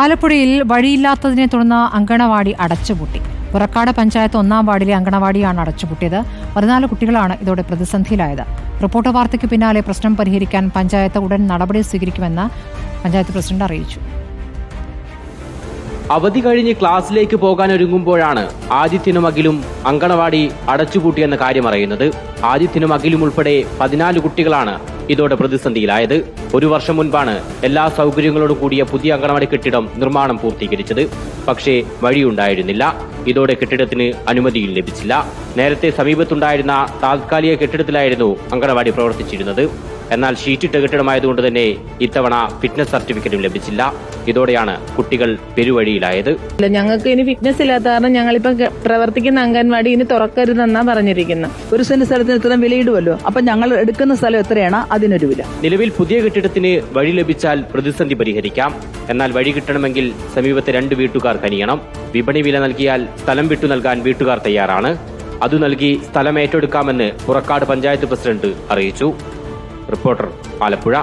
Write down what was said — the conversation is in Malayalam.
ആലപ്പുഴയിൽ വഴിയില്ലാത്തതിനെ തുടർന്ന് അങ്കണവാടി അടച്ചുപൂട്ടി. പുറക്കാട് പഞ്ചായത്ത് ഒന്നാം വാർഡിലെ അങ്കണവാടിയാണ് അടച്ചുപൂട്ടിയത്. പതിനാല് കുട്ടികളാണ് ഇതോടെ പ്രതിസന്ധിയിലായത്. റിപ്പോർട്ട് വാർത്തയ്ക്ക് പിന്നാലെ പ്രശ്നം പരിഹരിക്കാൻ പഞ്ചായത്ത് ഉടൻ നടപടി സ്വീകരിക്കുമെന്ന് പഞ്ചായത്ത് പ്രസിഡന്റ് അറിയിച്ചു. അവധി കഴിഞ്ഞ് ക്ലാസ്സിലേക്ക് പോകാൻ ഒരുങ്ങുമ്പോഴാണ് ആദിത്യനും അഖിലും അങ്കണവാടി അടച്ചുപൂട്ടിയെന്ന കാര്യം അറിയുന്നത്. ആദിത്യനും അഖിലും ഉൾപ്പെടെ പതിനാല് കുട്ടികളാണ് ഇതോടെ പ്രതിസന്ധിയിലായത്. ഒരു വർഷം മുൻപാണ് എല്ലാ സൗകര്യങ്ങളോടും കൂടിയ പുതിയ അങ്കണവാടി കെട്ടിടം നിർമ്മാണം പൂർത്തീകരിച്ചത്. പക്ഷേ വഴിയുണ്ടായിരുന്നില്ല. ഇതോടെ കെട്ടിടത്തിന് അനുമതിയും ലഭിച്ചില്ല. നേരത്തെ സമീപത്തുണ്ടായിരുന്ന താൽക്കാലിക കെട്ടിടത്തിലായിരുന്നു അങ്കണവാടി പ്രവർത്തിച്ചിരുന്നത്. എന്നാൽ ഷീറ്റിട്ട കെട്ടിടമായതുകൊണ്ട് തന്നെ ഇത്തവണ ഫിറ്റ്നസ് സർട്ടിഫിക്കറ്റും ലഭിച്ചില്ല. ഇതോടെയാണ് കുട്ടികൾ പെരുവഴിയിലായത്. ഞങ്ങൾക്ക് ഇനി ഫിറ്റ്നസ് ഇല്ലാത്ത കാരണം ഞങ്ങളിപ്പോ പ്രവർത്തിക്കുന്ന അംഗൻവാടി ഇനി തുറക്കരുതെന്നാ പറഞ്ഞിരിക്കുന്നത് ഒരു സെന്റ് സ്ഥലത്തിന് ഇത്രയും വിലയിടുമല്ലോ അപ്പൊ ഞങ്ങൾ എടുക്കുന്ന സ്ഥലം എത്രയാണ്? അതിനൊരു വില നിലവിൽ പുതിയ കെട്ടിടത്തിന് വഴി ലഭിച്ചാൽ പ്രതിസന്ധി പരിഹരിക്കാം. എന്നാൽ വഴി കിട്ടണമെങ്കിൽ സമീപത്തെ രണ്ട് വീട്ടുകാർ കനിയണം. വിപണി വില നൽകിയാൽ സ്ഥലം വിട്ടു നൽകാൻ വീട്ടുകാർ തയ്യാറാണ്. അത് നൽകി സ്ഥലം ഏറ്റെടുക്കാമെന്ന് പുറക്കാട് പഞ്ചായത്ത് പ്രസിഡന്റ് അറിയിച്ചു. റിപ്പോർട്ടർ ആലപ്പുഴ